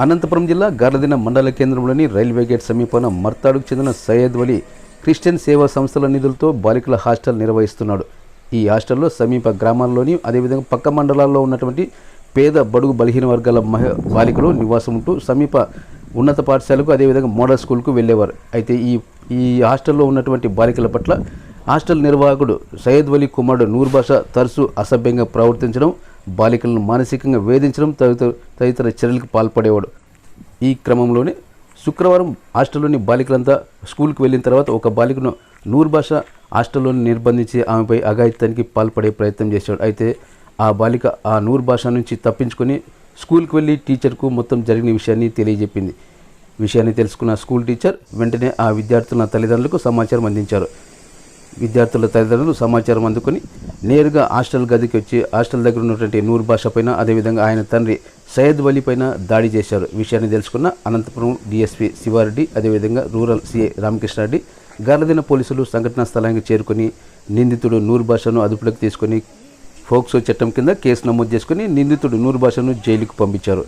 అనంతపురం జిల్లా గార్లదిన మండల కేంద్రంలోని రైల్వే గేట్ సమీపాన మర్తాడుకు చెందిన సయ్యద్ వలి క్రిస్టియన్ సేవా సంస్థల నిధులతో బాలికల హాస్టల్ నిర్వహిస్తున్నాడు. ఈ హాస్టల్లో సమీప గ్రామాల్లోని అదేవిధంగా పక్క మండలాల్లో ఉన్నటువంటి పేద బడుగు బలహీన వర్గాల మహ బాలికలు నివాసం ఉంటూ సమీప ఉన్నత పాఠశాలకు అదేవిధంగా మోడల్ స్కూల్కు వెళ్ళేవారు. అయితే ఈ ఈ హాస్టల్లో ఉన్నటువంటి బాలికల పట్ల హాస్టల్ నిర్వాహకుడు సయ్యద్ వలి కుమారుడు నూర్బాషా తరచు తరచూ అసభ్యంగా ప్రవర్తించడం బాలికలను మానసికంగా వేధించడం తదితర తదితర చర్యలకు పాల్పడేవాడు. ఈ క్రమంలోనే శుక్రవారం హాస్టల్లోని బాలికలంతా స్కూల్కి వెళ్ళిన తర్వాత ఒక బాలికను నూరు భాష హాస్టల్లోని నిర్బంధించి ఆమెపై అఘాయిత్యానికి పాల్పడే ప్రయత్నం చేశాడు. అయితే ఆ బాలిక ఆ నూరు భాష నుంచి తప్పించుకొని స్కూల్కి వెళ్ళి టీచర్కు మొత్తం జరిగిన విషయాన్ని తెలియజెప్పింది. విషయాన్ని తెలుసుకున్న స్కూల్ టీచర్ వెంటనే ఆ విద్యార్థుల తల్లిదండ్రులకు సమాచారం అందించారు. విద్యార్థుల తల్లిదండ్రులు సమాచారం అందుకుని నేరుగా హాస్టల్ గదికి వచ్చి హాస్టల్ దగ్గర ఉన్నటువంటి నూర్ భాష పైన అదేవిధంగా ఆయన తండ్రి సయ్యద్ వలీ పైన దాడి చేశారు. విషయాన్ని తెలుసుకున్న అనంతపురం డిఎస్పీ శివారెడ్డి అదేవిధంగా రూరల్ సిఐ రామకృష్ణారెడ్డి గర్లదిన పోలీసులు సంఘటనా స్థలానికి చేరుకొని నిందితుడు నూరు భాషను అదుపులోకి తీసుకొని ఫోక్సో చట్టం కింద కేసు నమోదు చేసుకుని నిందితుడు నూరు భాషను జైలుకు పంపించారు.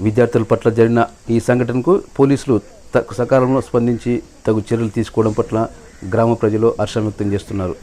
విద్యార్థుల పట్ల జరిగిన ఈ సంఘటనకు పోలీసులు సకాలంలో స్పందించి తగు చర్యలు తీసుకోవడం పట్ల గ్రామ ప్రజలు హర్షం వ్యక్తం చేస్తున్నారు.